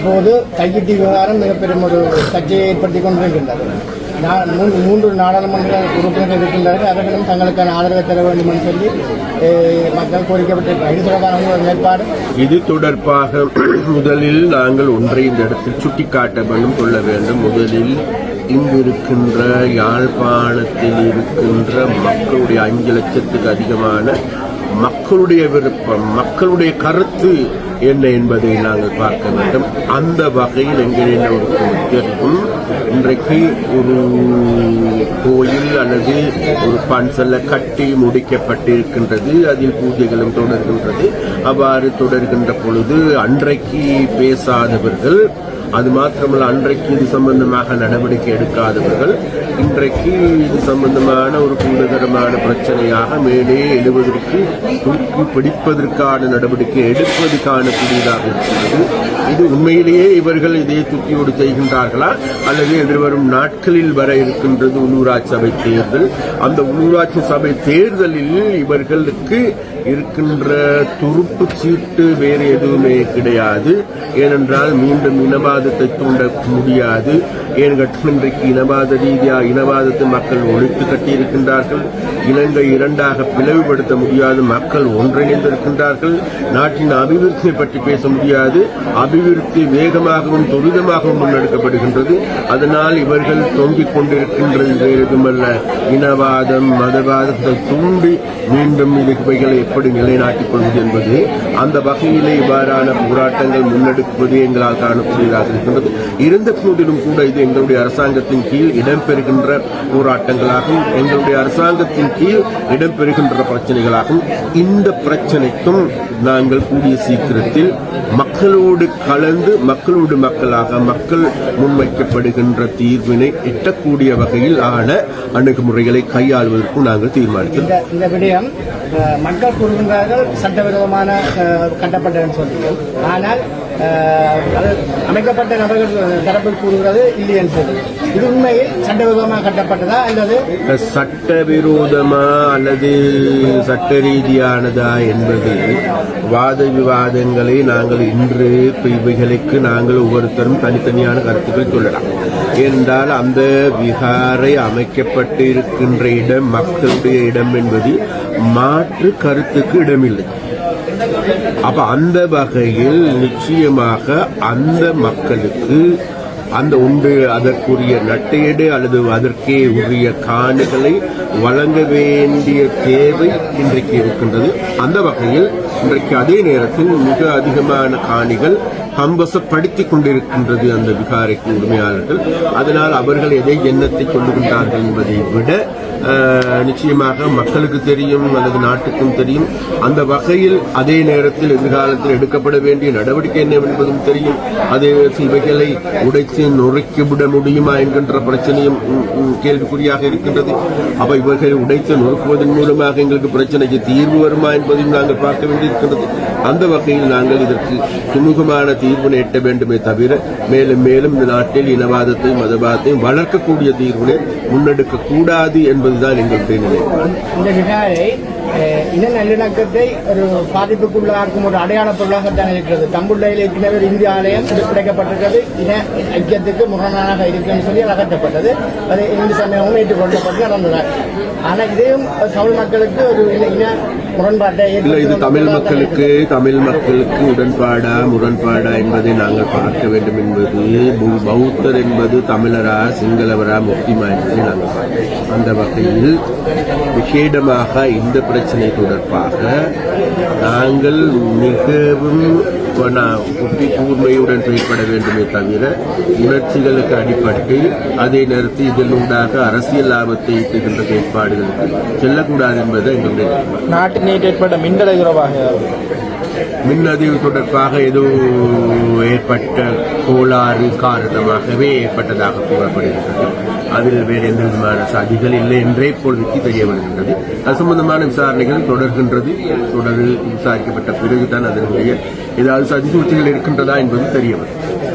இப்போது கையிட்டி விவகாரம் மிகப்பெரும் ஒரு சர்ச்சையை ஏற்படுத்திக் கொண்டிருக்கின்றது. நா- மூன்று மூன்று நாடாளுமன்ற உறுப்பினர்கள் இருக்கின்றார்கள். அவர்களும் தங்களுக்கான ஆதரவை தர வேண்டும் என்று சொல்லி மக்கள் கோரிக்கப்பட்டிருக்கிறார் இது தொடர்பான நிலைப்பாடு இது தொடர்பாக முதலில் நாங்கள் ஒன்றை இந்த இடத்தில் சுட்டிக்காட்ட வேண்டும் கொள்ள வேண்டும். முதலில் இங்கிருக்கின்ற யாழ்ப்பாணத்தில் இருக்கின்ற மக்களுடைய அஞ்சு லட்சத்துக்கு அதிகமான மக்களுடைய விருப்பம் மக்களுடைய கருத்து என்ன என்பதை நாங்கள் பார்க்க வேண்டும். அந்த வகையில் எங்களின் ஒரு தெரியும் இன்றைக்கு ஒரு கோயில் அல்லது ஒரு பன்சல்ல கட்டி முடிக்கப்பட்டிருக்கின்றது. அதில் பூஜைகளும் தொடர்கின்றது. அவ்வாறு தொடர்கின்ற பொழுது அன்றைக்கு பேசாதவர்கள் அது மாத்திரமல்ல அன்றைக்கு இது சம்பந்தமாக நடவடிக்கை எடுக்காதவர்கள் இன்றைக்கு இது சம்பந்தமான ஒரு கூடுதரமான பிரச்சனையாக மேலே எழுவதற்கு தூக்கி பிடிப்பதற்கான நடவடிக்கை எடுப்பது காணக்கூடியதாக இருக்கிறது. இது உண்மையிலேயே இவர்கள் இதை துத்தியோடு செய்கின்றார்களா? அல்லது எதிர்வரும் நாட்களில் வர இருக்கின்றது உள்ளூராட்சி சபை தேர்தல். அந்த உள்ளூராட்சி சபை தேர்தலில் இவர்களுக்கு இருக்கின்ற துருப்பு சீட்டு வேறு எதுவுமே கிடையாது. ஏனென்றால் மீண்டும் இனவாதத்தை தூண்ட முடியாது. ஏன் இன்றைக்கு இனவாத ரீதியாக இனவாதத்தை மக்கள் ஒழித்து கட்டியிருக்கின்றார்கள். இலங்கை இரண்டாக பிளவுபடுத்த முடியாது. மக்கள் ஒன்றிணைந்திருக்கின்றார்கள். நாட்டின் அபிவிருத்தியை பற்றி பேச முடியாது. அபிவிருத்தி வேகமாகவும் துரிதமாகவும் முன்னெடுக்கப்படுகின்றது. அதனால் இவர்கள் தொங்கிக் கொண்டிருக்கின்றது. வேறு எதுமல்ல இனவாதம் மதவாதத்தை தூண்டி மீண்டும் இவைகளை எப்படி நிலைநாட்டிக் கொள்வது என்பது அந்த வகையிலே இவ்வாறான போராட்டங்கள் முன்னெடுப்பது எங்களால் காணக்கூடியதாக இருக்கின்றது. இருந்த போதிலும் கூட இது எங்களுடைய அரசாங்கத்தின் கீழ் இடம்பெறுகின்ற போராட்டங்களாகும் எங்களுடைய அரசாங்கத்தின் கீழ் இடம்பெறுகின்ற பிரச்சனைகளாகும் இந்த பிரச்சனைக்கும் நாங்கள் கூடிய சீக்கிரத்தில் மக்களோடு கலந்து மக்களோடு மக்களாக மக்கள் முன்வைக்கப்படுகின்ற தீர்வினை எட்டக்கூடிய வகையில் ஆன அணுகுமுறைகளை கையாள்வதற்கும் நாங்கள் தீர்மானித்தோம் மக்கள் கூறுகின்றார்கள் சட்டவிரோதமான கட்டப்பட்டதுன்னு சொல்லி ஆனால் அது அமைக்கப்பட்ட நபர்கள் தரப்பில் கூறுகிறது இல்லைன்னு சொல்லி இது உண்மையில் சட்டவிரோதமாக கட்டப்பட்டதா அல்லது சட்டவிரோதமா அல்லது சட்ட ரீதியானதா என்பது வாத விவாதங்களை நாங்கள் இன்று இவைகளுக்கு நாங்கள் ஒவ்வொருத்தரும் தனித்தனியான கருத்துக்கள் சொல்லலாம். என்றால் அந்த விகாரை அமைக்கப்பட்டு இருக்கின்ற இடம் மக்களுடைய இடம் என்பது மாற்று கருத்துக்கு இடமில்லை. அப்ப அந்த வகையில் நிச்சயமாக அந்த மக்களுக்கு அந்த உண்டு அதற்குரிய நட்டையீடு அல்லது அதற்கே உரிய காணிகளை வழங்க வேண்டிய தேவை இன்றைக்கு இருக்கின்றது. அந்த வகையில் இன்றைக்கு அதே நேரத்தில் மிக அதிகமான காணிகள் கம்பசப்படுத்திக் கொண்டிருக்கின்றது அந்த விகாரைக்கு உரிமையாளர்கள். அதனால் அவர்கள் எதை எண்ணத்தை கொள்ளுகின்றார்கள் என்பதை விட நிச்சயமாக மக்களுக்கு தெரியும் அல்லது நாட்டுக்கும் தெரியும். அந்த வகையில் அதே நேரத்தில் எதிர்காலத்தில் எடுக்கப்பட வேண்டிய நடவடிக்கை என்ன என்பதும் தெரியும். அதே இவைகளை உடைத்து நொறுக்கிவிட முடியுமா என்கின்ற பிரச்சனையும் கேள்விக்குறியாக இருக்கின்றது. அப்ப இவர்களை உடைத்து நொறுக்குவதன் மூலமாக எங்களுக்கு பிரச்சனைக்கு தீர்வு வருமா என்பதையும் நாங்கள் பார்க்க வேண்டியிருக்கின்றது. அந்த வகையில் நாங்கள் இதற்கு சுமூகமான தீர்வினை எட்ட வேண்டுமே தவிர மேலும் மேலும் இந்த நாட்டில் இனவாதத்தையும் மதவாதத்தையும் வளர்க்கக்கூடிய தீர்வினை முன்னெடுக்க கூடாது என்பதுதான் எங்களுடைய நிலைப்பாடு இன நல்லிணக்கத்தை ஒரு பாதிப்புக்குள்ளாக்கும் ஒரு அடையாள பொருளாகத்தான் இருக்கிறது தம்புள்ளையில் ஏற்கனவே இந்திய ஆலயம் கிடைக்கப்பட்டிருக்கிறது இன ஐக்கியத்துக்கு முரணாக இருக்குன்னு சொல்லி அகற்றப்பட்டது அது இந்து சமயமும் ஏற்றுக்கொள்ளப்பட்டு நடந்தது ஆனால் இதையும் தமிழ் மக்களுக்கு ஒரு இன- முரண்பாட்டை இது தமிழ் மக்களுக்கு தமிழ் மக்களுக்கு உடன்பாடா முரண்பாடா என்பதை நாங்கள் பார்க்க வேண்டும் என்பது பௌத்தர் என்பது தமிழரா சிங்களவரா முஸ்லிமா என்பதை நாங்கள் பார்க்கிறோம் அந்த வகையில் விசேடமாக இந்த பிரச்சனை தொடர்பாக நாங்கள் மிகவும் புத்தி கூர்மையுடன் செயல்பட வேண்டுமே தவிர உணர்ச்சிகளுக்கு அடிப்பட்டு அதே நேரத்தில் இதனூடாக அரசியல் லாபத்தை ஈட்டுகின்ற செயற்பாடுகளுக்கு செல்லக்கூடாது என்பது எங்களுடைய நேற்று ஏற்பட்ட மின்னலை உறவாக மின்னதிவு தொடர்பாக ஏதோ ஏற்பட்ட கோளாறு காரணமாகவே ஏற்பட்டதாக கூறப்படுகின்றது அதில் வேறு எந்த விதமான சதிகள் இல்லை என்றே இப்பொழுதுக்கு தெரிய வருகின்றது அது சம்பந்தமான விசாரணைகள் தொடர்கின்றது. தொடரில் விசாரிக்கப்பட்ட பிறகுதான் அதனுடைய ஏதாவது சதி சூழ்ச்சிகள் இருக்கின்றதா என்பது தெரிய வரும்